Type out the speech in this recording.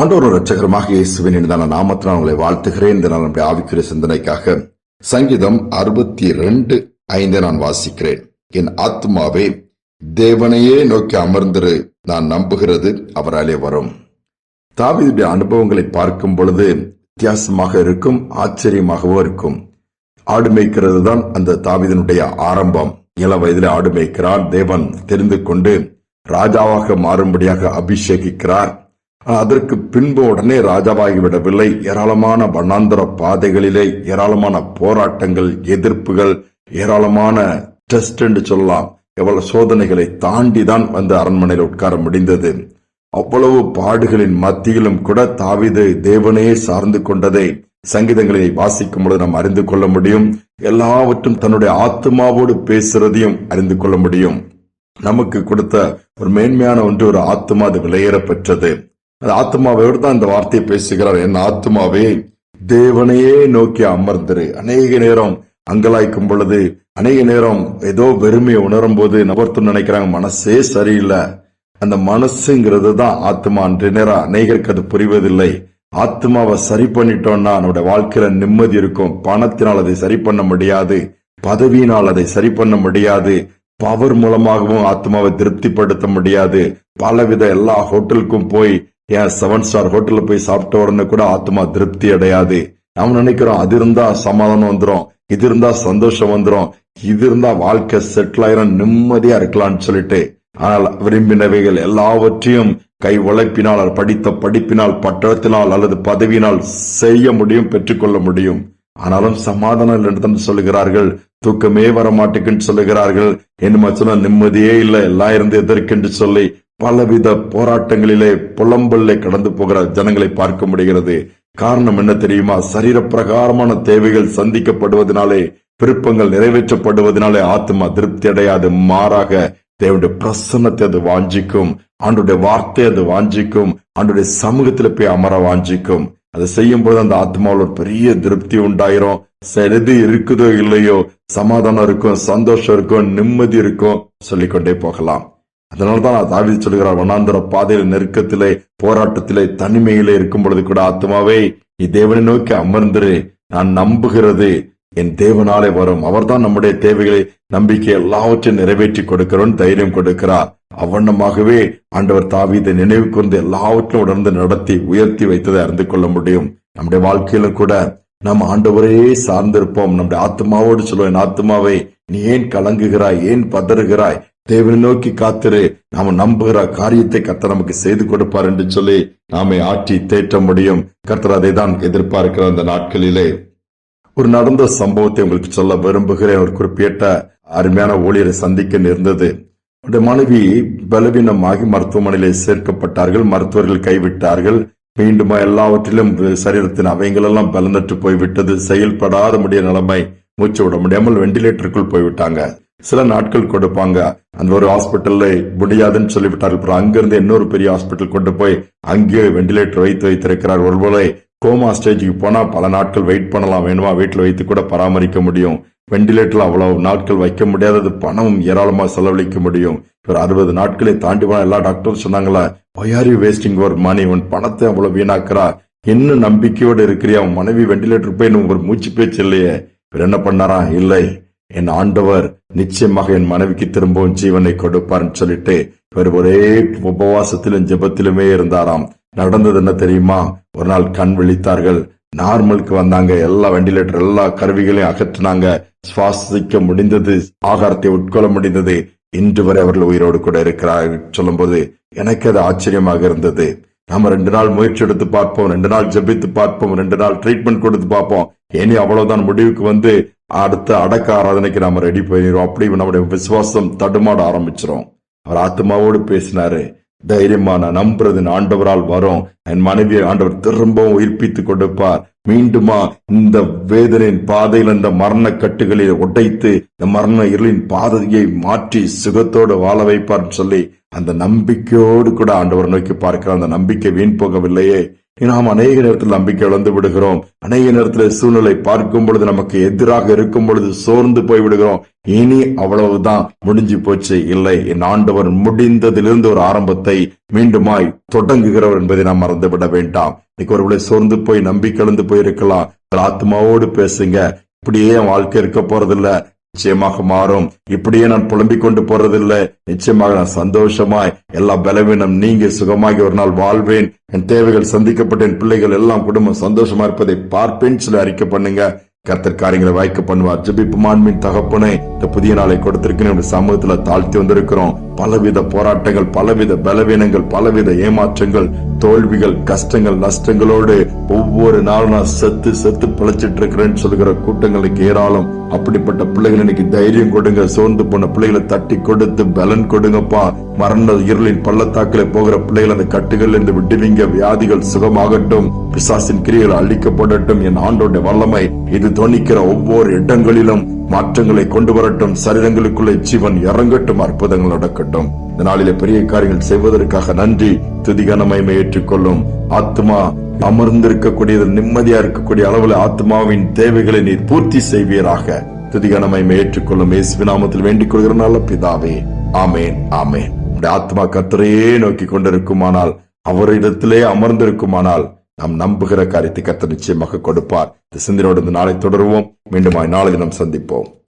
ஆண்டோர் ரட்சகரமாக இயேசுவின் இனிதான நாமத்தில் உங்களை வாழ்த்துகிறேன் இந்த நான் நம்முடைய ஆவிக்குரிய சிந்தனைக்காக சங்கீதம் அறுபத்தி ரெண்டு ஐந்து நான் வாசிக்கிறேன். என் ஆத்மாவே தேவனையே நோக்கி அமர்ந்திரு நான் நம்புகிறது அவராலே வரும். தாவிதுடைய அனுபவங்களை பார்க்கும் பொழுது வித்தியாசமாக இருக்கும் ஆச்சரியமாகவும் இருக்கும். ஆடு மேய்க்கிறது தான் அந்த தாவிதனுடைய ஆரம்பம். இள வயதில் ஆடு மேய்க்கிறான் தேவன் தெரிந்து கொண்டு ராஜாவாக மாறும்படியாக அபிஷேகிக்கிறார். அதற்கு பின்பு உடனே ராஜாவாகி விடவில்லை ஏராளமான வண்ணாந்தர பாதைகளிலே ஏராளமான போராட்டங்கள் எதிர்ப்புகள் ஏராளமான டெஸ்ட் என்று சொல்லலாம். எவ்வளவு சோதனைகளை தாண்டி தான் வந்து அரண்மனையில் உட்கார முடிந்தது. அவ்வளவு பாடுகளின் மத்தியிலும் கூட தாவிது தேவனையே சார்ந்து கொண்டதை சங்கீதங்களை வாசிக்கும் பொழுது நாம் அறிந்து கொள்ள முடியும். எல்லாவற்றும் தன்னுடைய ஆத்மாவோடு பேசுறதையும் அறிந்து கொள்ள முடியும். நமக்கு கொடுத்த ஒரு மேன்மையான ஒன்று ஒரு ஆத்மா அது விலையேற பெற்றது அந்த ஆத்மாவோடு தான் இந்த வார்த்தையை பேசுகிறார். என் ஆத்மாவே தேவனையே நோக்கி அமர்ந்திரு. அநேக நேரம் அங்கலாய்க்கும் பொழுது அநேக நேரம் ஏதோ வெறுமையை உணரும் போது நபர்த்து நினைக்கிறாங்க மனசே சரியில்லை. அந்த மனசுங்கிறது தான் ஆத்மா அன்று நேரம் அநேகருக்கு அது புரிவதில்லை. ஆத்மாவை சரி பண்ணிட்டோம்னா நம்முடைய வாழ்க்கையில நிம்மதி இருக்கும். பணத்தினால் அதை சரி பண்ண முடியாது. பதவியினால் அதை சரி பண்ண முடியாது. பவர் மூலமாகவும் ஆத்மாவை திருப்திப்படுத்த முடியாது. பலவித எல்லா ஹோட்டலுக்கும் போய் ஏன் செவன் ஸ்டார் ஹோட்டல்ல போய் சாப்பிட்ட உடனே கூட ஆத்மா திருப்தி அடையாது? நாம் நினைக்கிறோம் அது இருந்தா சமாதானம் வந்துரும் இது இருந்தா சந்தோஷம் வந்துரும் இது இருந்தா வாழ்க்கை செட்டில் ஆயிரம் நிம்மதியா இருக்கலாம்னு சொல்லிட்டு. ஆனால் விரும்பினவைகள் எல்லாவற்றையும் கை உழைப்பினால் படித்த படிப்பினால் பட்டத்தினால் அல்லது பதவியினால் செய்ய முடியும் பெற்றுக்கொள்ள முடியும். ஆனாலும் சமாதானம் இல்லைன்னு சொல்லுகிறார்கள். தூக்கமே வர மாட்டேங்குன்னு சொல்லுகிறார்கள். என்ன சொன்ன நிம்மதியே இல்லை எல்லாம் இருந்து எதற்கென்று சொல்லி பலவித போராட்டங்களிலே புலம்பல்ல கடந்து போகிற ஜனங்களை பார்க்க முடிகிறது. காரணம் என்ன தெரியுமா? சரீர பிரகாரமான தேவைகள் சந்திக்கப்படுவதனாலே விருப்பங்கள் நிறைவேற்றப்படுவதனாலே ஆத்மா திருப்தி அடையாது. மாறாக தேவனுடைய பிரசன்னத்தை அது வாஞ்சிக்கும். ஆண்டுடைய வார்த்தை அது வாஞ்சிக்கும். ஆண்டுடைய சமூகத்துல போய் அமர வாஞ்சிக்கும். அதை செய்யும் போது அந்த ஆத்மாவில் ஒரு பெரிய திருப்தி உண்டாயிரும். எது இருக்குதோ இல்லையோ? சமாதானம் இருக்கும் சந்தோஷம் இருக்கும் நிம்மதி இருக்கும். சொல்லிக்கொண்டே போகலாம். அதனால்தான் நான் தாவி சொல்கிறார் வண்ணாந்தர பாதையில் நெருக்கத்திலே போராட்டத்திலே தனிமையிலே இருக்கும் பொழுது கூட ஆத்மாவே நீ தேவனை நோக்கி அமர்ந்துரு. நான் நம்புகிறது என் தேவனாலே வரும். அவர்தான் நம்முடைய தேவைகளை நம்பிக்கை எல்லாவற்றையும் நிறைவேற்றி கொடுக்கிறோம் தைரியம் கொடுக்கிறார். அவ்வண்ணமாகவே ஆண்டவர் தாவீதை நினைவு கூர்ந்து எல்லாவற்றையும் உணர்ந்து நடத்தி உயர்த்தி வைத்ததை அறிந்து கொள்ள முடியும். நம்முடைய வாழ்க்கையிலும் கூட நாம் ஆண்டவரையே சார்ந்திருப்போம். நம்முடைய ஆத்மாவோடு சொல்லுவேன் ஆத்மாவை நீ ஏன் கலங்குகிறாய்? ஏன் பதறுகிறாய்? தேவனை நோக்கி காத்திரு. நாம நம்புகிற காரியத்தை கர்த்தர் நமக்கு செய்து கொடுப்பார் என்று சொல்லி நாமை ஆற்றி தேற்ற முடியும். கர்த்தர் அதை தான் எதிர்பார்க்கிற அந்த நாட்களிலே. ஒரு நடந்த சம்பவத்தை உங்களுக்கு சொல்ல விரும்புகிறேன். ஒரு குறிப்பிட்ட அருமையான ஊழியரை சந்திக்க நேர்ந்தது. அவருடைய மனைவி பலவீனமாகி மருத்துவமனையிலே சேர்க்கப்பட்டார்கள். மருத்துவர்கள் கைவிட்டார்கள். மீண்டும் எல்லாவற்றிலும் சரீரத்தின் அவைங்களெல்லாம் பலனற்று போய்விட்டது. செயல்படாத முடிய நிலைமை மூச்சு விட முடியாமல் வெண்டிலேட்டருக்குள் போய்விட்டாங்க. சில நாட்கள் கொடுப்பாங்க. அந்த ஒரு ஹாஸ்பிட்டல்ல முடியாதுன்னு சொல்லிவிட்டார்கள். அப்புறம் அங்கிருந்து இன்னொரு பெரிய ஹாஸ்பிட்டல் கொண்டு போய் அங்கே வெண்டிலேட்டர் வைத்து வைத்திருக்கிறார். ஒருவேளை கோமா ஸ்டேஜுக்கு போனா பல நாட்கள் வெயிட் பண்ணலாம். வேணுமா? வீட்டில் வைத்து கூட பராமரிக்க முடியும். வெண்டிலேட்டர்ல அவ்வளவு நாட்கள் வைக்க முடியாதது பணம் ஏராளமா செலவழிக்க முடியும். ஒரு அறுபது நாட்களை தாண்டி போனா எல்லா டாக்டரும் சொன்னாங்களா ஒய் வேஸ்டிங் ஒரு மணி உன் பணத்தை அவ்வளவு வீணாக்குறா. என்ன நம்பிக்கையோடு இருக்கிறியா? உன் மனைவி வெண்டிலேட்டர் போய் ஒரு மூச்சு பேச்சு இல்லையே. இவர் என்ன பண்ணாரா? இல்லை. என் ஆண்டவர் நிச்சயமாக என் மனைவிக்கு திரும்பவும் ஜீவனை கொடுப்பார்னு சொல்லிட்டு இவர் ஒரே உபவாசத்திலும் ஜெபத்திலுமே இருந்தாராம். நடந்தது என்ன தெரியுமா? ஒரு நாள் கண் விழித்தார்கள். நார்மலுக்கு வந்தாங்க. எல்லா வெண்டிலேட்டர் எல்லா கருவிகளையும் அகற்றினாங்க. சுவாசிக்க முடிந்தது ஆகாரத்தை உட்கொள்ள முடிந்தது. இன்று வரை அவர்கள் உயிரோடு கூட இருக்கிறார் சொல்லும் போது எனக்கு அது ஆச்சரியமாக இருந்தது. நாம ரெண்டு நாள் முயற்சி எடுத்து பார்ப்போம் ரெண்டு நாள் ஜெபித்து பார்ப்போம் ரெண்டு நாள் ட்ரீட்மெண்ட் கொடுத்து பார்ப்போம். இனி அவ்வளவுதான் முடிவுக்கு வந்து அடுத்த அடக்க ஆராதனைக்கு நாம ரெடி பண்ணிடுவோம் அப்படி நம்முடைய விசுவாசம் தடுமாட ஆரம்பிச்சிடும் அவர் ஆத்மாவோடு பேசினாரு. தைரியமா நான் நம்புறது ஆண்டவரால் வரும். என் மனைவியை ஆண்டவர் திரும்பவும் உயிர்ப்பித்து கொடுப்பார். மீண்டுமா இந்த வேதனையின் பாதையில் இந்த மரண கட்டுகளில் உடைத்து இந்த மரண இருளின் பாதையை மாற்றி சுகத்தோடு வாழ வைப்பார் சொல்லி அந்த நம்பிக்கையோடு கூட ஆண்டவர் நோக்கி பார்க்கிற அந்த நம்பிக்கை வீண் போகவில்லையே. நாம் அநேக நேரத்தில் நம்பிக்கை இழந்து விடுகிறோம். அநேக நேரத்தில் சூழ்நிலை பார்க்கும் பொழுது நமக்கு எதிராக இருக்கும் பொழுது சோர்ந்து போய் விடுகிறோம். இனி அவ்வளவுதான். முடிஞ்சு போச்சு. இல்லை. என் ஆண்டவர் முடிந்ததிலிருந்து ஒரு ஆரம்பத்தை மீண்டுமாய் தொடங்குகிறவர் என்பதை நாம் மறந்துவிட வேண்டாம். இன்னைக்கு ஒருவளை சோர்ந்து போய் நம்பிக்கை இழந்து போயிருக்கலாம். ஆத்மாவோடு பேசுங்க. இப்படியே என் வாழ்க்கை இருக்க போறதில்ல. நிச்சயமாக மாறும். இப்படியே நான் புலம்பிக் கொண்டு போறதில்லை. நிச்சயமாக நான் சந்தோஷமாய் எல்லா பலவீனம் நீங்கி சுகமாகி ஒரு நாள் வாழ்வேன். என் தேவைகள் சந்திக்கப்பட்ட என் பிள்ளைகள் எல்லாம் குடும்பம் சந்தோஷமா இருப்பதை பார்ப்பேன். சொல்லி அறிக்கை பண்ணுங்க. கர்த்தர் காரியங்களை வாய்க்க பண்ணுவார். ஜெபிப்பு மாண்பின் தகப்பனை இந்த புதிய நாளை கொடுத்திருக்கேன் சமூகத்துல தாழ்த்தி வந்திருக்கிறோம். பலவித போராட்டங்கள் பலவித பலவீனங்கள் பலவித ஏமாற்றங்கள் தோல்விகள் கஷ்டங்கள் நஷ்டங்களோடு ஒவ்வொரு நாளும் நான் செத்து செத்து பிழைச்சிட்டு இருக்கிறேன்னு சொல்லுகிற கூட்டங்களுக்கு ஏராளம். அப்படிப்பட்ட பிள்ளைகள் இன்னைக்கு தைரியம் கொடுங்க. சோர்ந்து போன பிள்ளைகளை தட்டி கொடுத்து பலன் கொடுங்கப்பா. மரண இருளின் பள்ளத்தாக்கில போகிற பிள்ளைகள் அந்த கட்டுகள் இருந்து விடுவீங்க. வியாதிகள் சுகமாகட்டும். பிசாசின் கிரியைகள் அழிக்கப்படட்டும். என் ஆண்டோட வல்லமை. இது துணிக்கிற ஒவ்வொரு இடங்களிலும் மாற்றங்களை கொண்டு வரட்டும். சரீரங்களுக்குள்ளே ஜீவன் இறங்கட்டும். அற்புதங்கள் நடக்கட்டும். இந்த நாளிலே பெரிய காரியங்கள் செய்வதற்காக நன்றி. துதிகான மகிமை ஏற்றுக்கொள்ளும். ஆத்மா அமர்ந்திருக்கக்கூடியது நிம்மதியா இருக்கக்கூடிய அளவில் ஆத்மாவின் தேவைகளை நீர் பூர்த்தி செய்வீராக. துதிகணமை ஏற்றுக்கொள்ளும் இயேசு வேண்டிக் கொள்கிற நல்ல பிதாவே. ஆமேன் ஆமேன். ஆத்மா கத்தரையே நோக்கி கொண்டிருக்குமானால் அவரிடத்திலே அமர்ந்திருக்குமானால் நாம் நம்புகிற காரியத்தை கத்த நிச்சயமாக கொடுப்பார். இந்த சிந்தனையோடு நாளை தொடருவோம். மீண்டும் நாளை தினம் சந்திப்போம்.